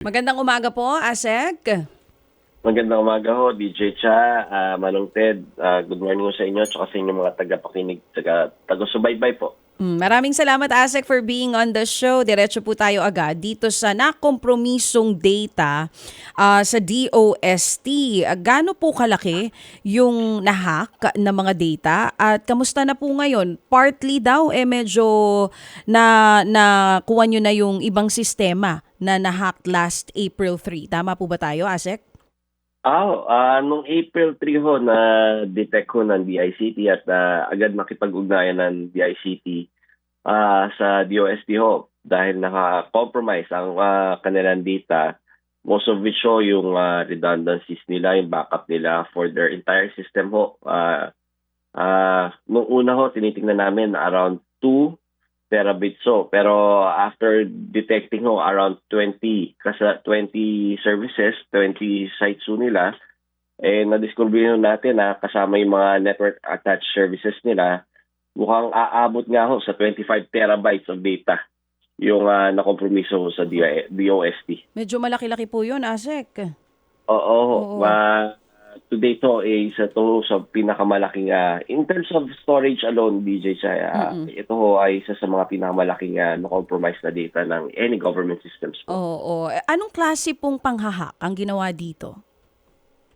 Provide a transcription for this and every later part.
Magandang umaga po, Asek. Magandang umaga ho, DJ Cha, ah, Manong Ted. Ah, good morning ho sa inyo at sa inyong mga tagapakinig, taga, taga-subaybay po. Mm, Maraming salamat, Asek, for being on the show. Diretso po tayo agad dito sa nakompromisong data ah, sa DOST. Gaano po kalaki yung nahack na mga data at kamusta na po ngayon? Partly daw, eh medyo na, na kuha nyo na yung ibang sistema na nahack last April 3. Tama po ba tayo, Asek? Ah, ah, nung April 3 ho, na detect ho ng DICT at ah, agad makipag-ugnayan ng DICT ah, sa DOST ho dahil naka-compromise ang ah, kanilang data. Most of which ho, yung ah, redundancies nila, yung backup nila for their entire system ho. Ah, ah, nung una ho, tinitingnan namin around 2 terabytes ho. Pero after detecting ho around 20 kasi 20 services, 20 sites ho nila, eh na-discover natin na kasama yung mga network attached services nila, mukhang aabot nga ho sa 25 terabytes of data yung uh, nakompromiso ho sa DOST. Medyo malaki-laki po yun, Asek. Oo, Oo. ma to date ho, eh, isa to sa pinakamalaking, ah, in terms of storage alone, DJ Chaya, ah, Mm-mm. ito ho ay isa sa mga pinakamalaking uh, na-compromise na data ng any government systems po. Oo. Eh, Anong klase pong panghahak ang ginawa dito?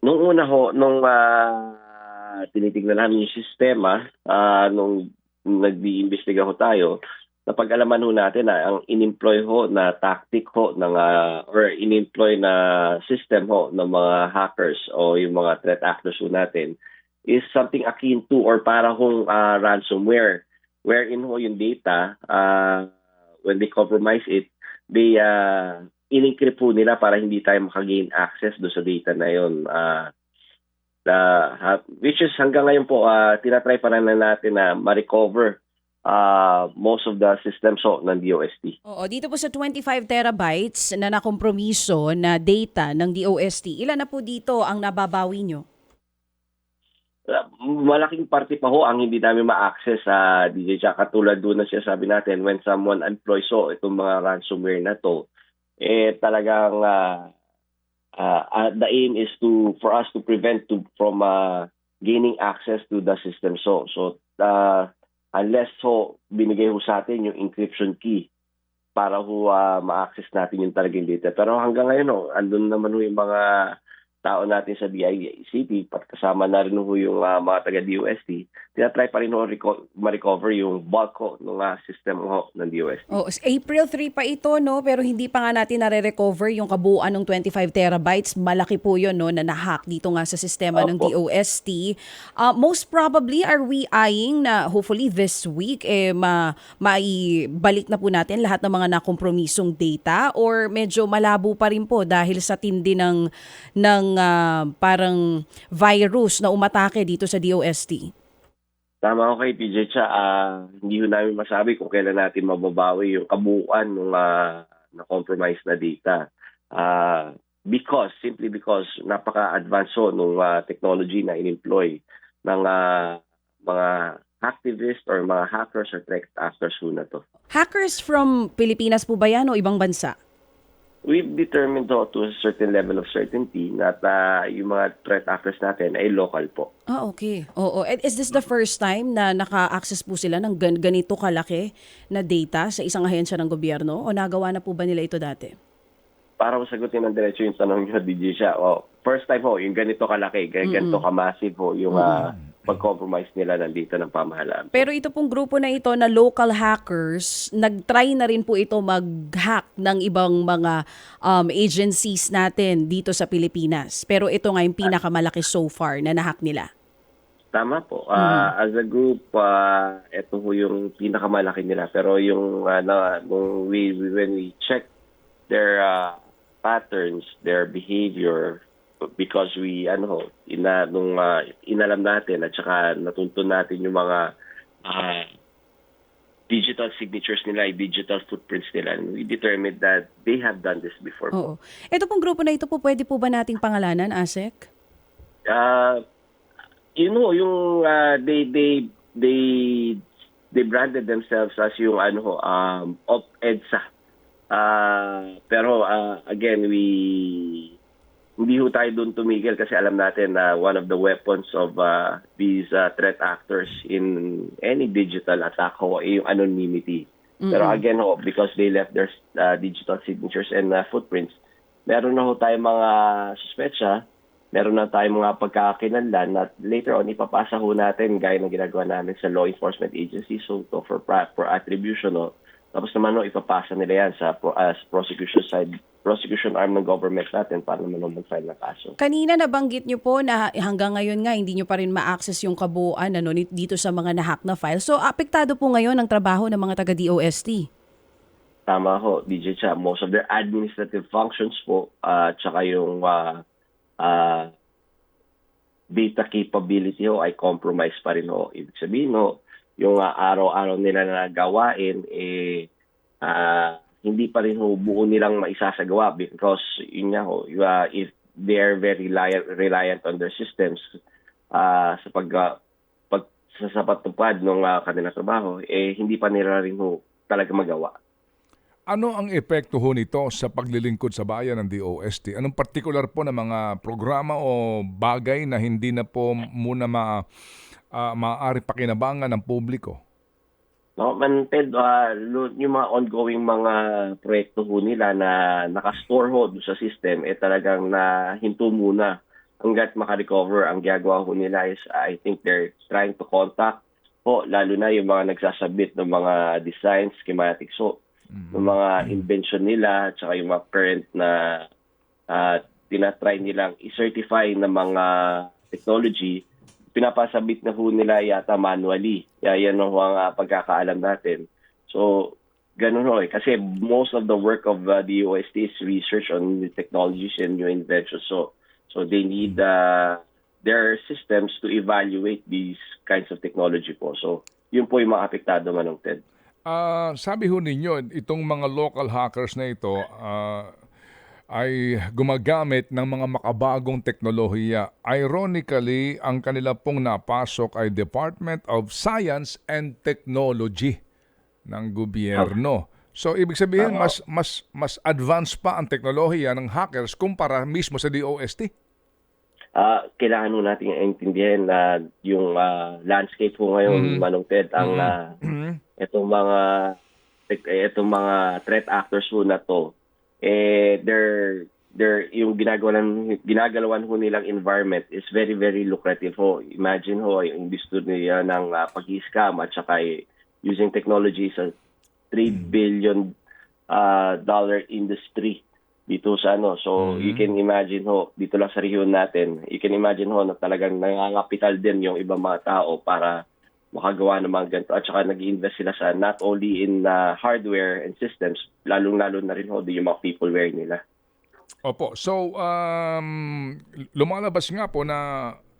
Nung una ho, nung ah, tinitingnan namin yung sistema, ah, nung nag-iimbestiga ho tayo, napag-alaman ho natin na ang in-employ ho na tactic ho ng, ah, or in-employ na system ho ng mga hackers o yung mga threat actors ho natin is something akin to or para hong ah, ransomware wherein ho yung data ah, when they compromise it they uh, in-encrypt po nila para hindi tayo makagain access do sa data na yon. The- ha- which is hanggang ngayon po, uh, tinatry pa na natin na ma-recover ah, most of the systems ho ng DOST. Oo, dito po sa 25 terabytes na nakompromiso na data ng DOST, ilan na po dito ang nababawi nyo? Uh, malaking parte pa ho ang hindi namin ma-access sa DJ Jack. Katulad doon na siya sabi natin, when someone employs ho itong mga ransomware na to, eh talagang ah, ah, ah, the aim is to for us to prevent to from ah, gaining access to the system. So, so ah, unless ho binigay ho sa atin yung encryption key para ho ah, ma-access natin yung talagang data. Pero hanggang ngayon ho, andun naman ho yung mga tao natin sa pat kasama na rin ho yung ah, mga taga-DOST, tinatry pa rin ho reco- ma-recover yung bulk ho ng ah, system ho ng DOST. Oh, April 3 pa ito, no? Pero hindi pa nga natin nare-recover yung kabuuan ng 25 terabytes. Malaki po yun, no? Na nahack dito nga sa sistema ng Opo. DOST. Uh, most probably, are we eyeing na hopefully this week, eh, ma maibalik na po natin lahat ng mga nakompromisong data? Or medyo malabo pa rin po dahil sa tindi ng, ng ah, parang virus na umatake dito sa DOST? Tama ko kay PJ Cha, ah, hindi ho namin masabi kung kailan natin mababawi yung kabuuan ng na-compromise na data. Ah, because, simply because napaka-advanced ho nung ah, technology na in-employ ng ah, mga activists or mga hackers or threat actors ho na to. Hackers from Pilipinas po ba yan o ibang bansa? We've determined ho to a certain level of certainty na ah, yung mga threat actors natin ay local po. Ah, okay. Oo. And is this the first time na naka-access po sila ng gan- ganito kalaki na data sa isang ahensya ng gobyerno? O nagawa na po ba nila ito dati? para ko sagutin ng diretso yung tanong nyo, DJ siya. Oh, first time ho, yung ganito kalaki, gan- ganito ka-massive ho, yung ah, pag-compromise nila ng data ng pamahalaan. Pero ito pong grupo na ito na local hackers, nag-try na rin po ito mag-hack ng ibang mga um, agencies natin dito sa Pilipinas. Pero ito nga yung pinakamalaki so far na nahack nila. Tama po. Ah, As a group, ah, ito ho yung pinakamalaki nila. Pero yung, ah, na, nung we, when we check their ah, patterns, their behavior, because we, ano ina, nung ah, inalam natin at saka natuntun natin yung mga ah, digital signatures nila, digital footprints nila. And we determined that they have done this before. Oo. Ito pong grupo na ito po, pwede po ba nating pangalanan, ASEC? uh, you know, yung uh, they they they they branded themselves as yung ano um of EDSA Ah, pero ah, again, we hindi ho tayo doon tumigil kasi alam natin na one of the weapons of ah, these ah, threat actors in any digital attack ho ay yung anonymity. Pero again ho, because they left their ah, digital signatures and ah, footprints, meron na ho tayong mga suspetsya, meron na tayong mga pagkakakilanlan at later on ipapasa ho natin gaya ng ginagawa namin sa law enforcement agency so to for, for attribution ho. Tapos naman ho, ipapasa nila yan sa ah, sa prosecution side, prosecution arm ng government natin para naman mag-file ng kaso. Kanina nabanggit nyo po na hanggang ngayon nga hindi nyo pa rin ma-access yung kabuuan ano, dito sa mga nahack na file. So apektado po ngayon ang trabaho ng mga taga-DOST. Tama ho, DJ Cha. Most of their administrative functions po, at saka yung ah, ah, data capability ho ay compromise pa rin ho. Ibig sabihin ho, yung ah, araw-araw nila na gawain, eh, ah, hindi pa rin ho buo nilang maisasagawa because yun nga ho, ah, if they're very reliant, on their systems ah, sa pag, ah, pag sa, sa patupad ng kanilang trabaho, eh hindi pa nila rin ho talaga magawa. Ano ang epekto ho nito sa paglilingkod sa bayan ng DOST? Anong particular po na mga programa o bagay na hindi na po muna ma, ah, maaari pakinabangan ng publiko? No, man, Ted, ah, yung mga ongoing mga proyekto ho nila na nakastore ho sa system, eh talagang na hinto muna hanggat makarecover. Ang ginagawa ho nila is, I think they're trying to contact ho, lalo na yung mga nagsasubmit ng mga designs, schematics ho, ng mga invention nila, at saka yung mga current na uh, tinatry nilang i-certify na mga technology, pinapasabit na ho nila yata manually. Kaya yan ho ang ah, pagkakaalam natin. So, ganun ho eh. Kasi most of the work of uh, the OST is research on new technologies and new inventions. So, so they need uh, their systems to evaluate these kinds of technology po. So, yun po yung mga apektado manong TED. Ah, sabi ho ninyo, itong mga local hackers na ito ah, ay gumagamit ng mga makabagong teknolohiya. Ironically, ang kanila pong napasok ay Department of Science and Technology ng gobyerno. So ibig sabihin mas mas mas advanced pa ang teknolohiya ng hackers kumpara mismo sa DOST. Ah, kailangan ho natin intindihin na yung ah, landscape po ngayon, Manong Ted, ang ah, itong mga itong mga threat actors ho na to, eh, they're, they're, yung ginagawan, ginagalawan ho nilang environment is very, very lucrative ho. Imagine ho, yung industry nila ng uh, pag-scam at saka eh, using technology sa 3 billion uh, dollar industry dito sa ano. So, you can imagine ho, dito lang sa rehiyon natin, you can imagine ho na talagang nangangapital din yung ibang mga tao para makagawa ng mga ganito. At saka nag invest sila sa not only in uh, hardware and systems, lalong-lalo na rin ho yung mga peopleware nila. Opo. So, um, lumalabas nga po na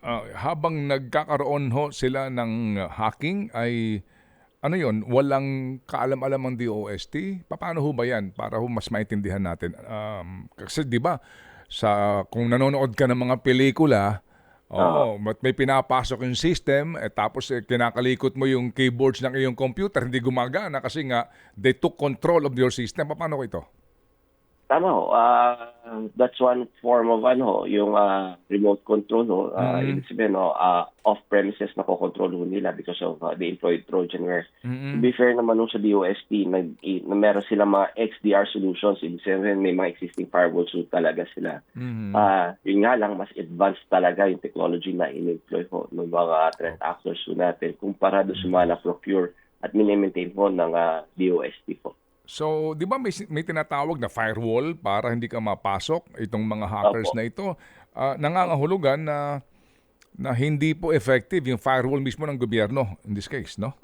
ah, habang nagkakaroon ho sila ng hacking ay ano yon walang kaalam-alam ang DOST? Paano ho ba yan? Para ho mas maintindihan natin. Um, kasi di ba sa kung nanonood ka ng mga pelikula, Oo, but may pinapasok yung system eh, tapos eh, kinakalikot mo yung keyboards ng iyong computer, hindi gumagana kasi nga they took control of your system. Paano ko ito? Tama ho. ah, that's one form of ano, yung ah, remote control ho. Uh, Ibig sabihin ho, ah, off-premises na kokontrol ho nila because of ah, the employed Trojanware. To be fair naman ho sa DOST, nag, na meron silang mga XDR solutions. Ibig sabihin may mga existing firewalls ho talaga sila. Ah, yun nga lang, mas advanced talaga yung technology na in-employ ho ng mga threat actors ho natin kumpara doon sa mga na-procure at mini-maintain ho ng ah, DOST po. So, di ba may, may tinatawag na firewall para hindi ka mapasok itong mga hackers Opo. na ito? Ah, nangangahulugan na na hindi po effective yung firewall mismo ng gobyerno in this case, no?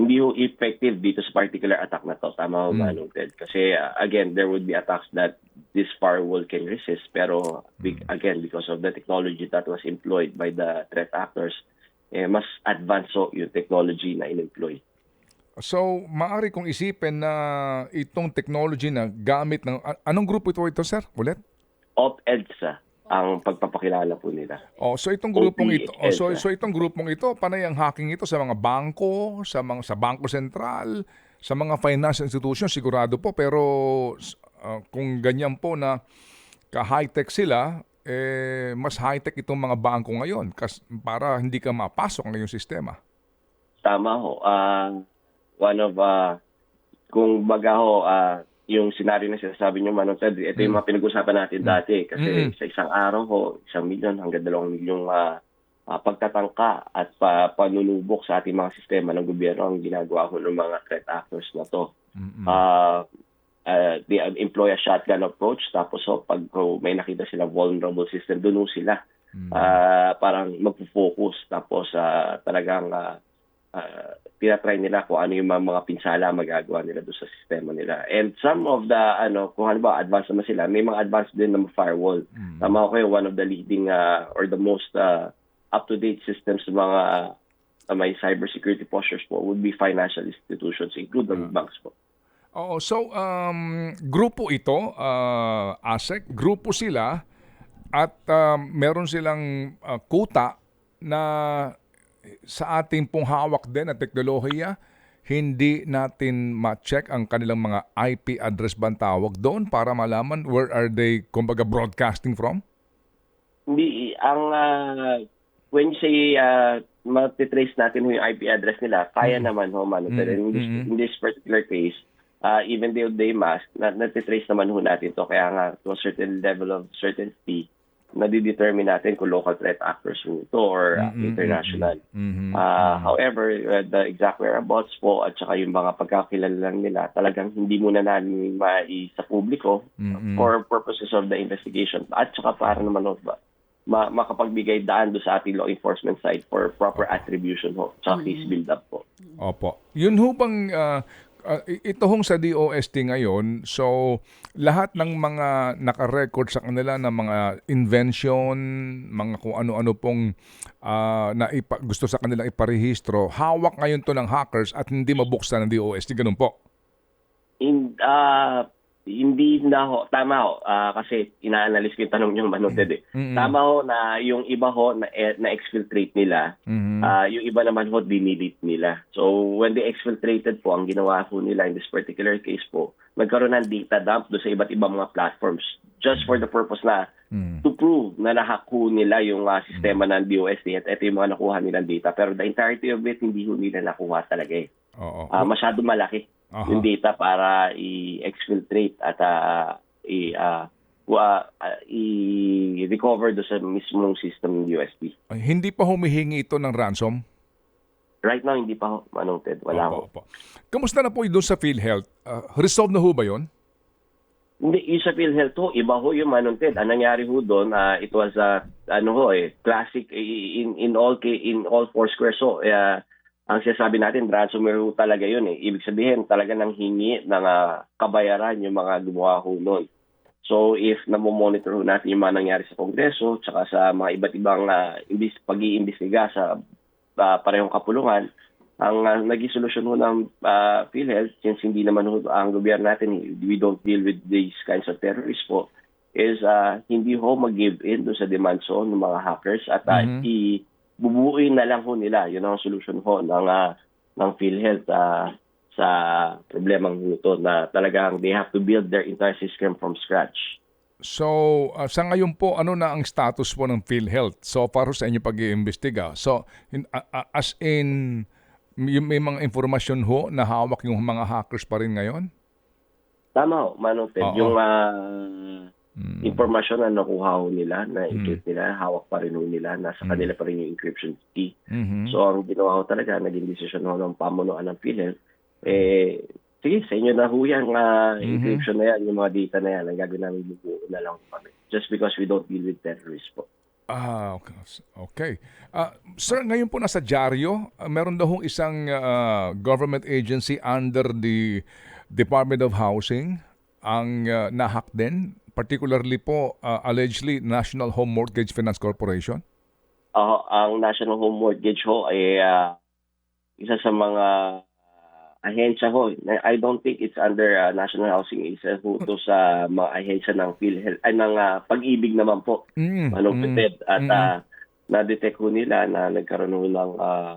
hindi ho effective dito sa particular attack na to. Tama ho, Manong Ted. Kasi uh, again, there would be attacks that this firewall can resist. Pero be- again, because of the technology that was employed by the threat actors, eh, mas advanced ho yung technology na in-employ. So, maari kong isipin na itong technology na gamit ng... Anong grupo ito ito, sir? Ulit? Op-EDSA ang pagpapakilala po nila. Oh, so itong grupong OPS, ito, oh, so so itong grupong ito, panay ang hacking ito sa mga bangko, sa mga sa Bangko Sentral, sa mga finance institutions sigurado po pero uh, kung ganyan po na ka-high-tech sila, eh, mas high-tech itong mga bangko ngayon kas, para hindi ka mapasok ng iyong sistema. Tama ho. Ah, one of, ah, kung baga ho, ah, yung scenario na sinasabi niyo, Manong Ted, ito yung mga pinag-usapan natin dati. Kasi Mm. sa isang araw ho, isang milyon hanggang dalawang milyong ah, ah, pagtatangka at pa, panunubok sa ating mga sistema ng gobyerno ang ginagawa ho ng mga threat actors na to. Mm-mm. uh, uh, they employ a shotgun approach tapos so pag oh, may nakita silang vulnerable system doon ho sila Mm. uh, parang magfo-focus tapos uh, talagang uh, uh, tinatry nila kung ano yung mga, mga pinsala magagawa nila doon sa sistema nila. And some of the ano kung halimbawa advanced naman sila may mga advanced din na firewall. Mm. tama ko kayo one of the leading uh, or the most uh, up-to-date systems ng mga uh, may cybersecurity postures po would be financial institutions including banks po. Oo, so um, grupo ito, uh, ASEC, grupo sila at um, meron silang uh, kuta na sa ating pong hawak din na teknolohiya, hindi natin ma-check ang kanilang mga IP address ba tawag doon para malaman where are they, kumbaga, broadcasting from? Hindi, ang uh, when you say uh, matitrace natin yung IP address nila, kaya naman ho man. Pero in, this, Mm. in this particular case, uh, even though they mask, na, natitrace naman ho natin to. Kaya nga, to a certain level of certainty, nadidetermine natin kung local threat actors ho ito or uh, Mm, mm, international. Mhm. Uh, however, uh, the exact whereabouts po at saka yung mga pagkakilala lang nila, talagang hindi muna namin mai sa publiko Mm-mm. for purposes of the investigation at saka para naman ho ba ma- makapagbigay daan do sa ating law enforcement side for proper attribution ho sa case build up po. Opo. Yun ho bang, ah, i- ito hong sa DOST ngayon, so lahat ng mga nakarecord sa kanila ng mga invention, mga kung ano-ano pong ah, na ipa- gusto sa kanila iparehistro, hawak ngayon to ng hackers at hindi mabuksan ng DOST, ganun po. In, ah, hindi na ho, tama ho, ah, kasi ina-analyze ko yung tanong niyo manoted eh. Mm-mm. Tama ho na yung iba ho na, eh, na exfiltrate nila, Mhm. Ah, yung iba naman ho, dinelete nila. So, when they exfiltrated po, ang ginawa po nila in this particular case po, nagkaroon ng data dump do sa iba't ibang mga platforms just for the purpose na Mm. to prove na nahack nila yung ah, sistema ng DOST at ito yung mga nakuha nilang data. Pero the entirety of it, hindi ho nila nakuha talaga eh. Oo. Ah, masyado malaki Aha. yung data para i-exfiltrate at ah, i- wa- ah, i-recover do sa mismong system ng USD. Ay, hindi pa humihingi ito ng ransom? Right now, hindi pa Ted. Wala. Opo, opo. Kamusta na po doon sa PhilHealth? Ah, resolve na ho ba yun? Hindi, yung sa PhilHealth ho, iba ho yung Manong Ted. Ang nangyari ho doon, ah, it was a, ano ho eh, classic eh, in, in all in all four squares ho. eh, ang sinasabi natin, ransomware ho talaga yun eh. Ibig sabihin, talaga nang hingi ng ah, kabayaran yung mga gumawa ho noon. So if namomonitor ho natin yung mga nangyari sa Kongreso, tsaka sa mga iba't ibang uh, imbis, pag-iimbestiga sa ah, parehong kapulungan, ang uh, naging solusyon ho ng uh, PhilHealth, since hindi naman ho ang gobyerno natin, we don't deal with these kinds of terrorists po, is uh, hindi ho mag-give in do sa demands ho ng mga hackers at uh, Mhm. Ibubuuin na lang ho nila. Yun ang solusyon ho ng, uh, ng PhilHealth uh, sa problemang ito na talagang they have to build their entire system from scratch. So, ah, sa ngayon po, ano na ang status po ng PhilHealth so far sa inyo pag-iimbestiga? So, in- a- as in, may, may mga informasyon ho na hawak yung mga hackers pa rin ngayon? Tama ho, Manong Ted. Yung uh, Mm. informasyon na nakuha ho nila, na Mm. encrypt nila, hawak pa rin ho nila, nasa Mm. kanila pa rin yung encryption key. Mhm. So ang ginawa ko talaga, naging decision ho ng pamunuan ng PhilHealth, eh, sige, sa inyo na ho yan, uh, Mhm. encryption na yan, yung mga data na yan, ang gagawin namin bubuo na lang kami. Just because we don't deal with terrorists po. Ah, okay. okay. Ah, sir, ngayon po nasa dyaryo, ah, meron daw hong isang ah, government agency under the Department of Housing ang ah, nahack din, particularly po ah, allegedly National Home Mortgage Finance Corporation. Ah, ang National Home Mortgage ho ay ah, isa sa mga ah, ahensya ho. I don't think it's under ah, National Housing. Isa ho to sa mga ahensya ng PhilHealth, ay ng ah, pag-ibig naman po. Mm, Anong mm? At mm. ah, na-detect ho nila na nagkaroon ho ng ah,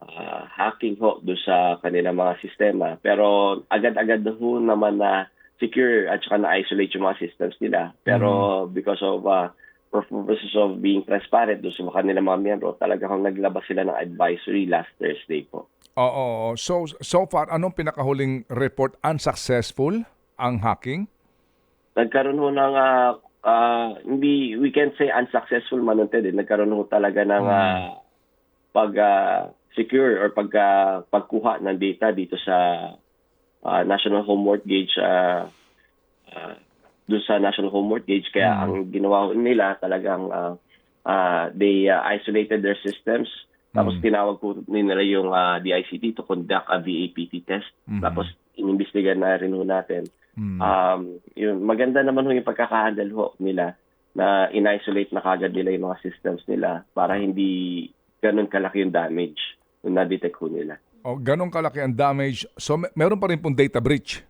ah, hacking ho do sa kanilang mga sistema. Pero agad-agad ho naman na secure at saka na-isolate yung mga systems nila. Pero because of uh, for purposes of being transparent do sa kanilang mga miyembro, talaga kung naglabas sila ng advisory last Thursday po. Oo. So, so far, anong pinakahuling report? Unsuccessful ang hacking? nagkaroon ho ng ah, ah, hindi we can say unsuccessful manunted eh. nagkaroon ho talaga ng ah, pag ah, secure or pag ah, pagkuha ng data dito sa ah, National Home Mortgage uh, doon sa National Home Mortgage kaya ang ginawa nila talagang ah, ah, they ah, isolated their systems. Tapos tinawag po nila yung ah, DICT to conduct a VAPT test. Tapos inimbestigahan na rin ho natin. Hmm. Um, yun, maganda naman ho yung pagkakahandle ho nila na in-isolate na kagad nila yung mga systems nila para hindi ganun kalaki yung damage na na-detect ho nila. O, ganong kalaki ang damage. So, may, meron pa rin pong data breach.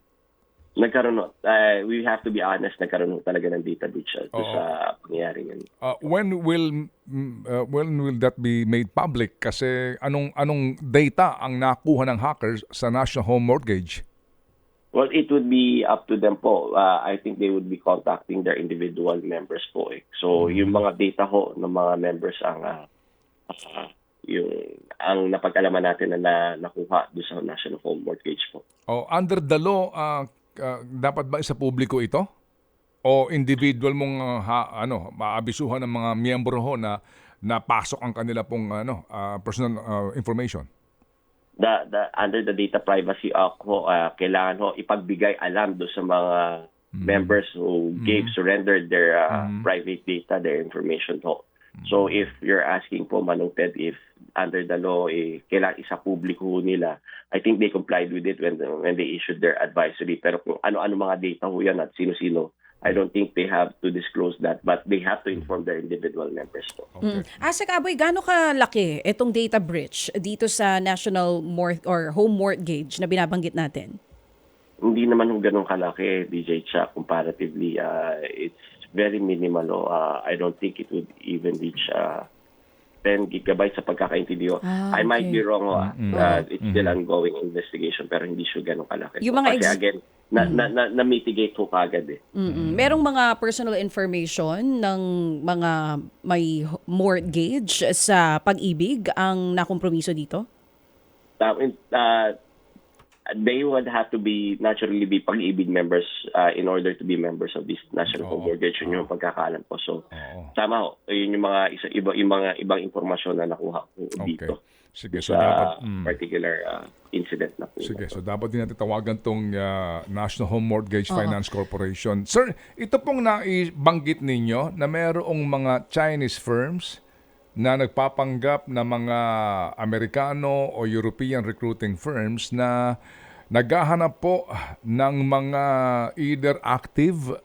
Nagkaroon uh, we have to be honest, nagkaroon talaga ng data breach uh, Oo. sa pangyayari yun. Uh, when will mm, uh, when will that be made public? Kasi anong anong data ang nakuha ng hackers sa National Home Mortgage? Well, it would be up to them po. Uh, I think they would be contacting their individual members po. Eh. So, yung mga data ho ng mga members ang uh, uh, yung ang napag-alaman natin na, na nakuha doon sa National Home Mortgage po. O under the law, uh, uh, dapat ba sa publiko ito? O individual mong uh, ha, ano, maabisuhan ng mga miyembro ho na napasok ang kanila pong ano, uh, personal uh, information? the, the under the Data Privacy Act ho, ah, kailangan ho ipagbigay alam do sa mga members who gave surrendered their ah, private data, their information ho. So if you're asking po Manong Ted if under the law eh, kailangan isa publiko nila, I think they complied with it when when they issued their advisory. Pero kung ano-ano mga data ho yan at sino-sino, I don't think they have to disclose that, but they have to inform their individual members po. Okay. Asik Aboy, gaano kalaki itong data breach dito sa National Mort or Home Mortgage na binabanggit natin? hindi naman ho ganun kalaki, DJ Cha, comparatively. Uh, it's very minimal. Oh. Uh, I don't think it would even reach uh, 10 gigabytes sa pagkakaintindi ko. Ah, I might okay. be wrong. oh, ah. Uh, it's still ongoing investigation pero hindi siya ganun kalaki. Yung mga Kasi again, na, na, na, na-mitigate ho kagad eh. Mm-mm. Merong mga personal information ng mga may mortgage sa pag-ibig ang nakompromiso dito? Uh, in- uh, they would have to be naturally be pag-ibig members uh, in order to be members of this National Home. Mortgage. Yun yung pagkakaalam ko. So, Oo. tama ho. Yun yung mga isa, iba, yung mga ibang impormasyon na nakuha ko Okay. dito Sige, so sa dapat mm. particular uh, incident na po. Sige, so dapat din natin tawagan tong uh, National Home Mortgage Finance Corporation. Sir, ito pong naibanggit ninyo na mayroong mga Chinese firms na nagpapanggap na mga Amerikano o European recruiting firms na naghahanap po ng mga either active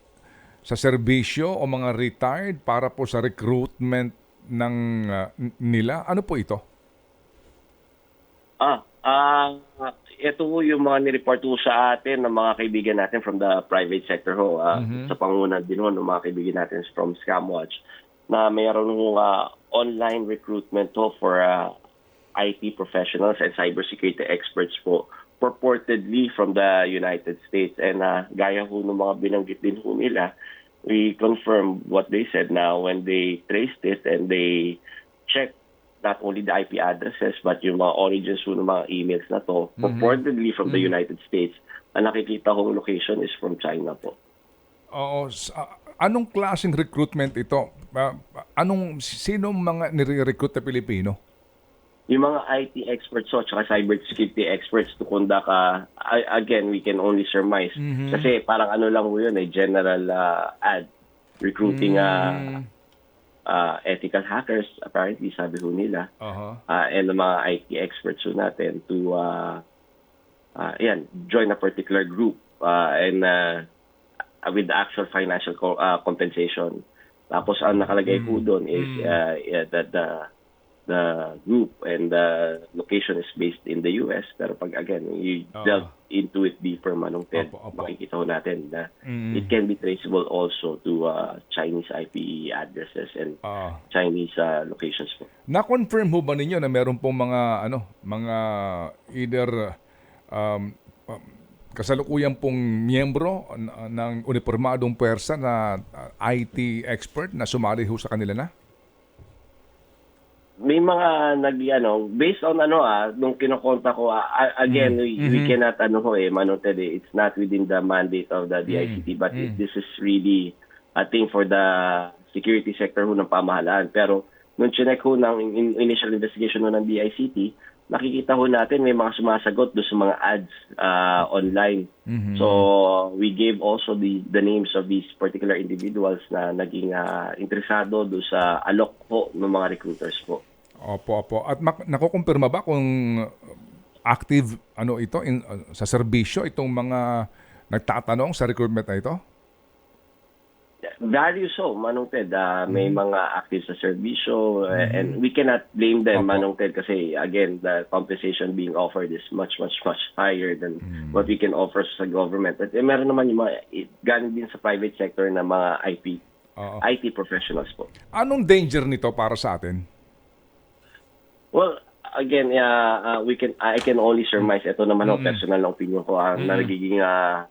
sa serbisyo o mga retired para po sa recruitment ng uh, nila. Ano po ito? Ah, ah, ito ho yung mga nireport ho sa atin ng mga kaibigan natin from the private sector ho. ah, Sa pangunan din ho ng mga kaibigan natin from Scamwatch na mayroon ho ah, online recruitment ho for ah, IT professionals and cybersecurity experts po purportedly from the United States. And ah, gaya ho ng mga binanggit din ho nila, we confirm what they said now when they traced it and they checked not only the IP addresses but yung mga origins ho ng mga emails na to purportedly from the United States ang nakikita kong location is from China po. Oo. s- ah, anong klaseng recruitment ito? Ah, anong, sino mga nire-recruit na Pilipino? Yung mga IT experts so tsaka cybersecurity experts to conduct uh, again we can only surmise kasi parang ano lang yun eh general uh, ad recruiting uh, uh, ethical hackers apparently sabi ho nila Aha. uh, and the mga IT experts ho natin to uh, uh, yan, join a particular group uh, and uh, with the actual financial co- uh, compensation. Tapos ang nakalagay po doon is uh, yeah, that the the group and the location is based in the US. Pero pag again, you Ah. delve into it deeper, Manong Ted, Opo, opo. makikita ho natin na Mm. it can be traceable also to uh, Chinese IP addresses and Ah. Chinese uh, locations po. Na-confirm ho ba ninyo na meron pong mga ano, mga either um, um, kasalukuyan pong miyembro ng uniformadong puwersa na uh, IT expert na sumali ho sa kanila na? May mga nag ano, based on ano ah, nung kinokonta ko ah, a- again we, we cannot ano ho eh, eh, it's not within the mandate of the DICT but it- this is really a thing for the security sector ho ng pamahalaan. Pero nung chinek ho ng in- initial investigation ho ng DICT, nakikita ho natin may mga sumasagot do sa mga ads ah, online. So we gave also the the names of these particular individuals na naging ah, interesado do sa alok po ng mga recruiters po. Opo, opo. At mak- nakukumpirma ba kung active ano ito in, uh, sa serbisyo itong mga nagtatanong sa recruitment na ito? Value so, Manong Ted, ah, may mga active sa serbisyo eh, and we cannot blame them, Opo. Manong Ted, kasi again, the compensation being offered is much, much, much higher than what we can offer sa government. At eh, meron naman yung mga, it, galing din sa private sector na mga IP, Oo. IT professionals po. Anong danger nito para sa atin? Well, again, uh, uh, we can I can only surmise ito naman ang personal na opinion ko ang na nagiging uh,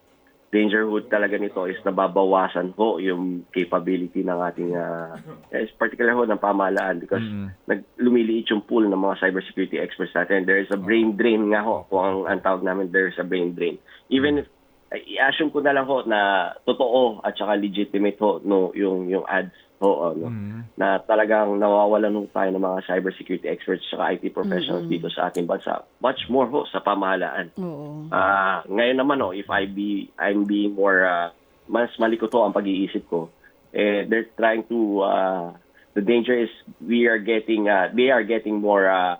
dangerhood talaga nito is nababawasan po yung capability ng ating uh, is particular ho ng pamahalaan because nag lumiliit yung pool ng mga cybersecurity experts natin. There is a brain drain nga ho kung ang, ang tawag namin there is a brain drain. Even if ay, i-assume ko na lang ho na totoo at saka legitimate ho no yung yung ads ho ano, na talagang nawawalan ho tayo ng mga cybersecurity experts at IT professionals dito sa ating bansa. Much more ho sa pamahalaan. Oo. Ah, ngayon naman oh, if I be I'm being more uh, mas malikot ho ang pag-iisip ko. Eh they're trying to uh, the danger is we are getting uh, they are getting more uh,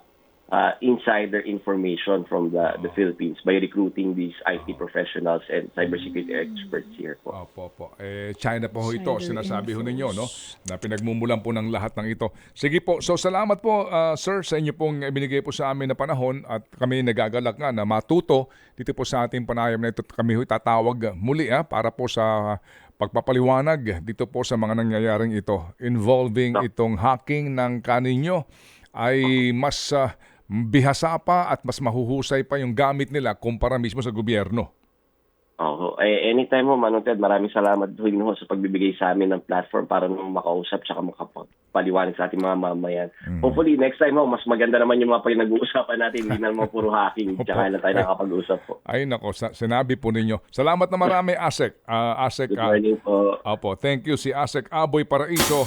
uh, insider information from the the Philippines by recruiting these IT professionals and cybersecurity experts here po. Opo, opo. Eh, China po ho ito, sinasabi ho ninyo, no? Na pinagmumulan po ng lahat ng ito. Sige po, so salamat po, ah, sir, sa inyo pong binigay po sa amin na panahon at kami nagagalak nga na matuto dito po sa ating panayam na ito. Kami ho tatawag muli ah, para po sa pagpapaliwanag dito po sa mga nangyayaring ito involving itong hacking ng kaninyo ay mas ah, bihasa pa at mas mahuhusay pa yung gamit nila kumpara mismo sa gobyerno. Oo. Eh, anytime mo, Manong Ted, maraming salamat din ho sa pagbibigay sa amin ng platform para naman makausap tsaka makapaliwanag sa ating mga mamayan. Hopefully, next time ho, mas maganda naman yung mga pinag-uusapan natin. Hindi na naman puro hacking. Tsaka lang tayo nakapag-usap po. Ay nako, sa- sinabi po ninyo. Salamat na marami, Asek. Ah, Asek, Good ah, morning po. Opo, thank you si Asek Aboy Paraiso,